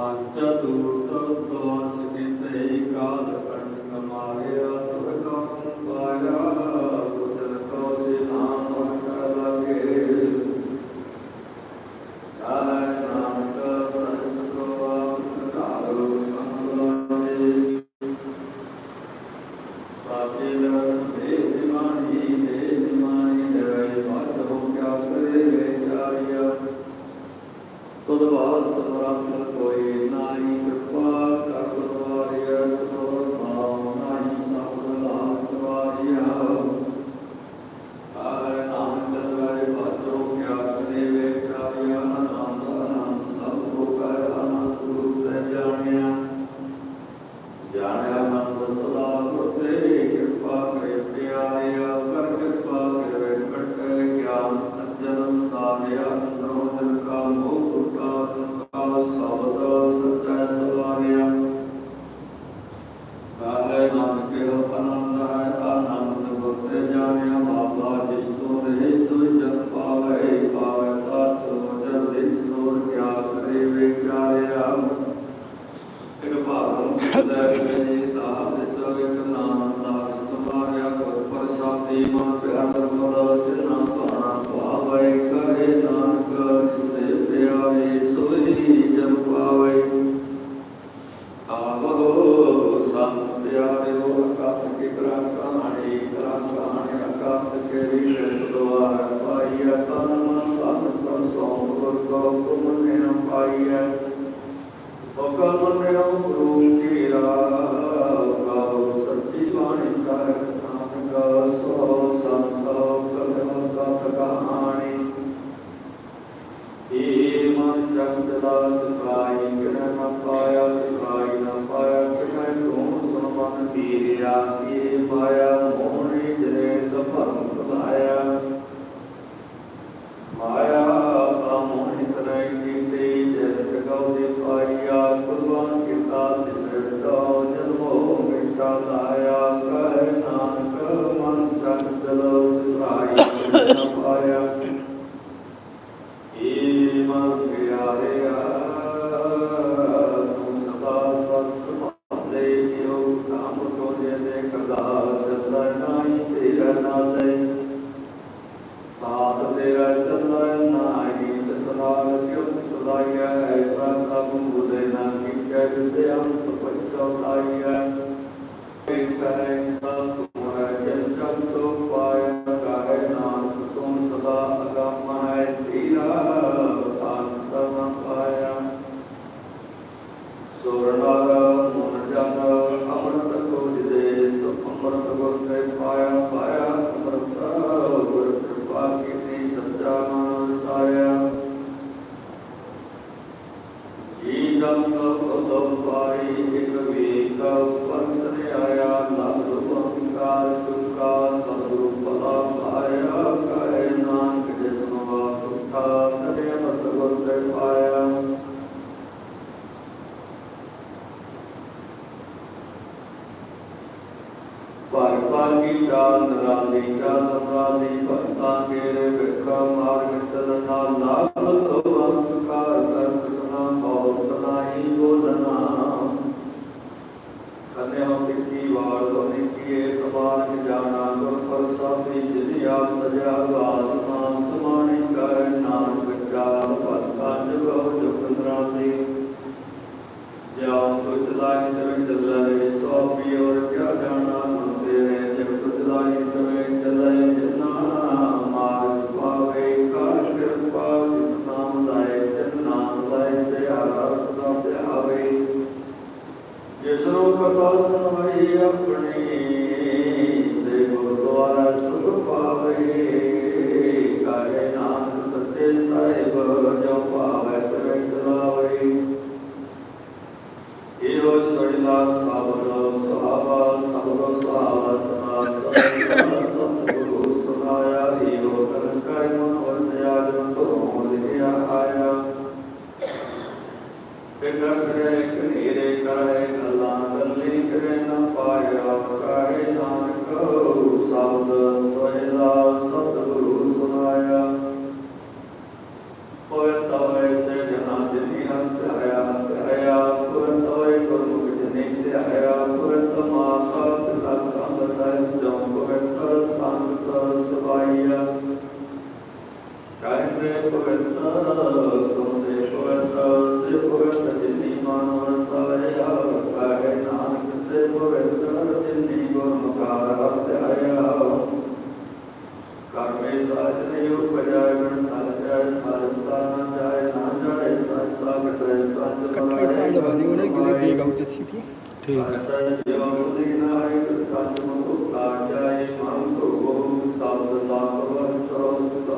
ਪੰਜ ਦੂਤ ਦਵਾਸ ਕੀਤੇ ਕਾਲ ਕੰਠ ਮਾਰਿਆ। burada böyle ਭਗਤਾਂ ਕੀ ਚਾਲ ਨਰਾਲੀ ਚਾਲ ਨਰਾਲੀ, ਭਗਤਾਂ ਕੇਰੇ ਵੇਖਾ, ਮਾਰਗ ਚਲਨਾ ਲਾਭ ਤੋ ਅੰਕਾਰ ਕਰਤ ਸੁਨਾ ਬਹੁਤ ਨਾਹੀ ਬੋਲਨਾ ਕੰਨੇ ਹੋ ਕਿਤੀ ਵਾਰ ਹੋਨੇ ਕੀਏ ਕਮਾਨ ਜਾਣਾ ਗੁਰ ਪ੍ਰਸਾਦੀ ਜਿਨ ਆਪ ਤਜਾ, ਵਾਸ ਮਾਨ ਸਮਾਣੀ ਕਰ ਨਾਮ ਵਿਚਾਰ ਭਗਤਾਂ ਜਗੋ ਜੁਗ ਨਰਾਲੀ। ਜਾਉ ਤੁਝ ਲਾਇ ਤਵੇਂ ਚੱਲੈ ਸੋ ਪੀ ਔਰ ਕਿਆ ਜਾਣਾ ਜਿਸ ਨੂੰ ਕਥਾ ਕਹਿੰਦੇ ਪਵਿੱਤ ਸੁਣਦੇ ਪਵਿੱਤ ਸੇ ਪਵਿੱਤ ਜਿਨੀ ਮਨ ਵਸਾਇਆ ਕਹੇ ਨਾਨਕ ਸੇ ਪਵਿੱਤ ਜਿਨੀ ਗੁਰਮੁਖਾਰ ਧਿਆਇਆ ਕਰਮੇ ਸਾਜਨੇ ਉਪਜਾਇ ਗਣ ਸਾਜੈ ਸਾਜਸਾ ਨਾ ਜਾਏ ਨਾ ਜਾਏ ਸਾਜਸਾ ਬਟੇ ਸੰਜ ਇਕੱਠੇ ਢੰਡ ਉਹਨੇ ਗਿਰੇ ਦੇ ਗਾਉ ਜੱਸੀ ਦੀ ਠੀਕ ਹੈ ਸਤ ਜਿਉ ਦੀਨਾਇ ਸਤ ਮੁਖ ਜਾਏ ਮਨ ਕੋ ਸਬਦ ਲਾਭ ਵਸੋ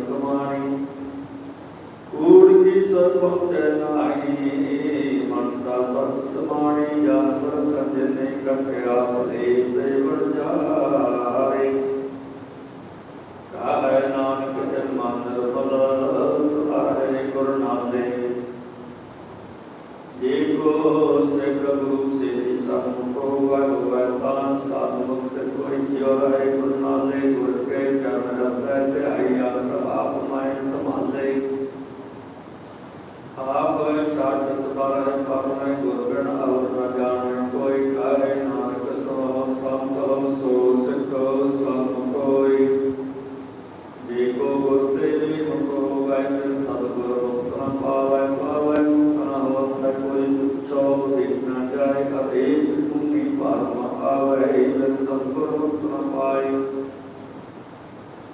ਕਮਾਣੀ। ਕੂੜ ਕੀ ਸਰ ਪਹੁੰਚੈ ਨਾਹੀ। ਮਨਸਾ ਸਤ ਸਮਾਣੀ ਜਾਨਵਰ ਕੰਜੇ ਨੇ ਕਖਿਆ ਭਲੇ ਸੇ ਵੜ ਜਾਰੇ। ਕਾਹੈ ਨਾਨਕ ਜਨ ਮੰਦਰ ਬਲ ਸੁਹਾਰੇ ਗੁਰ ਨਾਲੇ ਜੇ ਕੋ ਸੇ ਪ੍ਰਭੂ ਸੇ ਸਭ ਕੋ ਵਰ ਵਰ ਤਾਂ ਸਾਧ ਮੁਖ ਸੇ ਕੋਈ ਜਿਉ ਹੈ ਗੁਰ ਨਾਲੇ ਗੁਰ ਕੇ ਚਰਨ ਰਤੈ ਧਿਆਈ ਆਪ ਮੈਂ ਸੰਭਾਲੇ। ਆਪ ਛਾਟ ਸਪਰ ਪਰਮੈ ਗੁਰਗਣ ਔਰ ਨ ਜਾਣੈ ਕੋਈ ਕਹੇ ਨਾਨਕ ਸੋ ਸੰਤੋ ਸੋ ਸਿੱਖ ਸਮ ਕੋਈ ਜੇ ਕੋ ਗੁਰ ਤੇ ਮੁਕੋ ਵੈਨ ਸਤਿਗੁਰ ਮੁਕਤਨ ਪਾਵੈ ਪਾਵੈ ਮੁਕਤਨ ਹੋਵੈ ਕੋਈ ਪੁੱਛੋ ਦੇਖ ਨਾ ਜਾਏ ਕਰੇ ਭੂਮੀ ਪਰਮ ਆਵੈ ਜਨ ਸਤਿਗੁਰ ਮੁਕਤਨ ਪਾਈ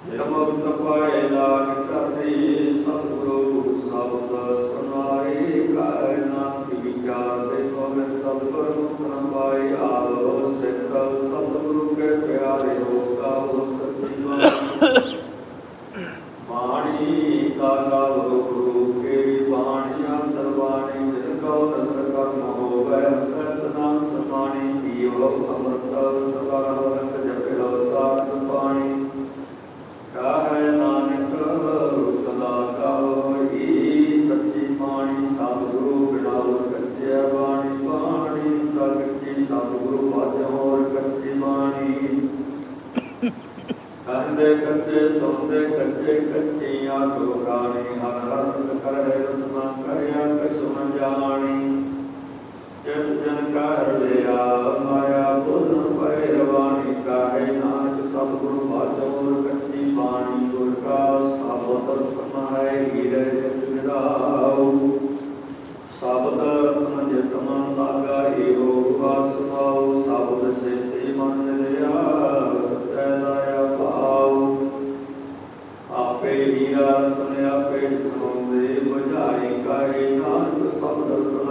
ਨਿਰਮਲ ਪਾਏ ਲਾਗ ਕਰਨੀ ਸਤਿਗੁਰੂ ਸ਼ਬਦ ਸੁਨਾਰੇ ਕਾਇ ਨਾਨਕ ਵਿਚਾਰ ਦੇ ਕੋਲ ਸਤਿਗੁਰ ਮੁਕਤਨ ਪਾਈ ਆਲੋ ਸਿੱਖ ਸਤਿਗੁਰੂ ਕੇ ਪਿਆਰੇ ਹੋ ਕਾਹੋ ਸੱਚੀ ਬਾਤ ਬਾਣੀ ਕਾ ਗਾਵੋ ਗੁਰੂ ਕੇ ਬਾਣੀਆਂ ਸਰਬਾਣੀ ਜਿਨ ਕਉ ਨਦਰ ਕਰਮ ਹੋਵੈ ਅੰਤਰ ਨਾ ਸਮਾਣੀ ਪੀਵੋ ਅੰਮ੍ਰਿਤ ਸਦਾ ਰੰਗ ਜਪਿਓ ਸਾਧ ਪਾਣੀ ਕਾਹੈ ਨਾਨਕ ਸਦਾ ਕਹੋ ਹੀ ਸੱਚੀ ਬਾਣੀ ਸਤਿਗੁਰੂ ਬਿਨਾਉ ਕੱਚਿਆ ਬਾਣੀ ਬਾਣੀ ਤਗਤੀ ਸਤਿਗੁਰੂ ਬਾਝੋਰ ਕੱਚੀ ਬਾਣੀ ਕਹਿੰਦੇ ਕੱਚੇ ਸੌਂਦੇ ਕੱਚੇ ਕੱਚੀਆਂ ਲੋਕਾਣੀ ਹਰ ਹਰ ਕਰੇ ਰਸਨਾ ਕਰਿਆ ਕਿਸਮ ਜਾਣੀ। ਜਨ ਜਨ ਕਰ ਲਿਆ, ਮਾਇਆ ਬੁੱਧ ਪੈ ਰਵਾਨੀ ਕਾਹੇ ਨਾਨਕ ਸਤਿਗੁਰੂ ਬਾਝੋਰ ਕੱਚੀ ਬਾਣੀ, ਗੁਰ ਕਾ ਸਾਬਤ ਸਮਾਏ ਹੀਰੇ ਜਗ ਵਿਦਾਉ ਸਾਬਤ ਰਤਨ ਜਿਤ ਮਨ ਲਾਗਾ ਏਹੋ ਵਾਰ ਸੁਨਾਉ ਸਾਬਤ ਸੇਤੀ ਮਨ ਲਿਆ।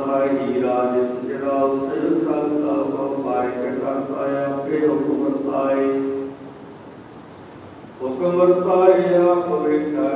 ਲਾਹੀ ਰਾਜ ਜਿਹੜਾ ਉਸੇ ਸੰਤਾ ਹੁਕਮ ਪਾਇ ਕਰਤਾ ਆਪੇ ਹੁਕਮ ਵਰਤਾਏ। ਹੁਕਮ ਵਰਤਾਏ, ਆਪ ਵੇਖਾ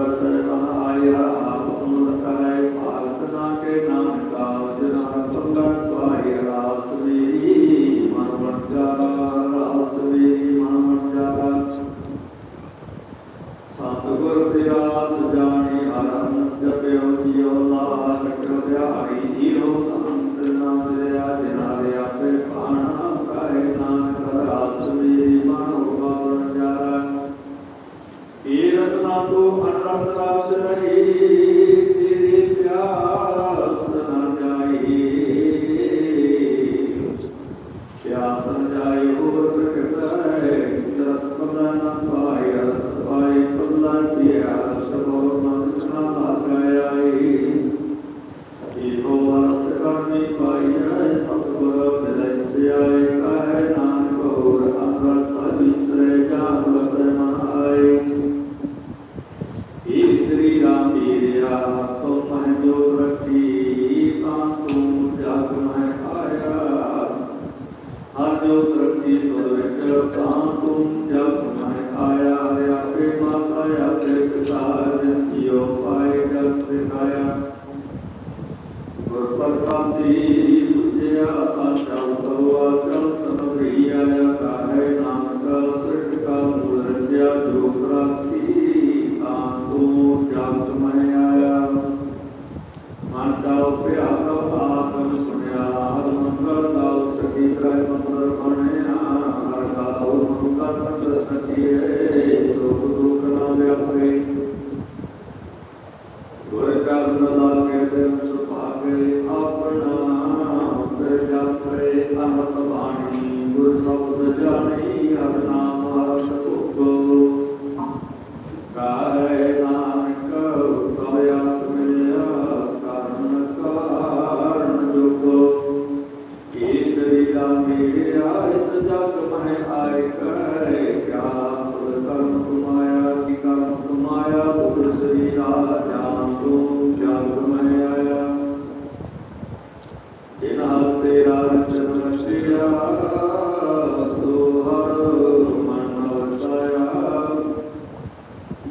Thank you.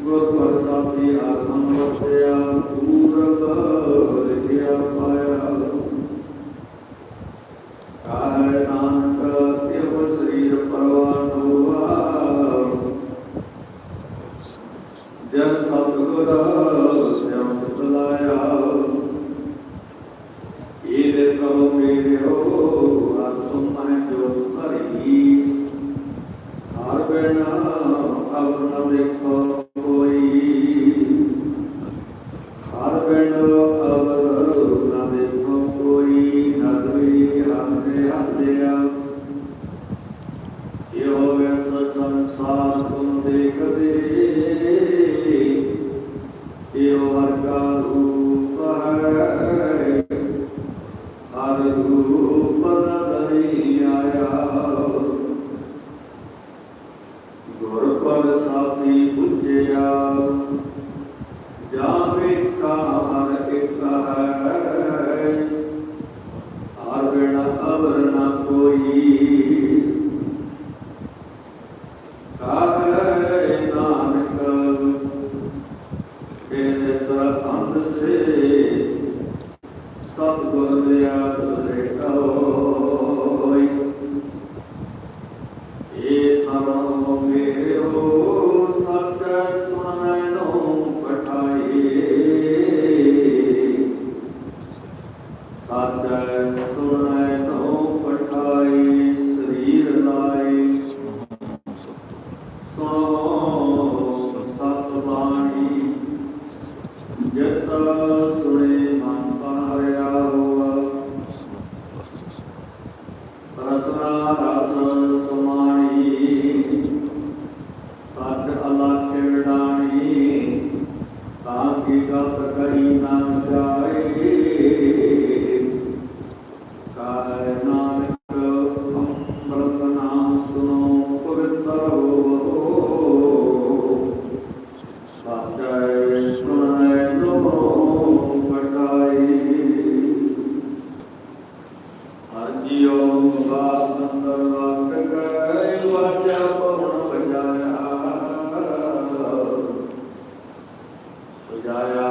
ਗੁਰ ਪ੍ਰਸਾਦਿ ਆਤਮ ਵਸਿਆ ਕੋਈ ਨਦਵੀ ਹਮਨੇ ਹੱਲਿਆ ਬਿਨ ਅਵਰ ਨ ਕੋਈ। ਜਾਇਆ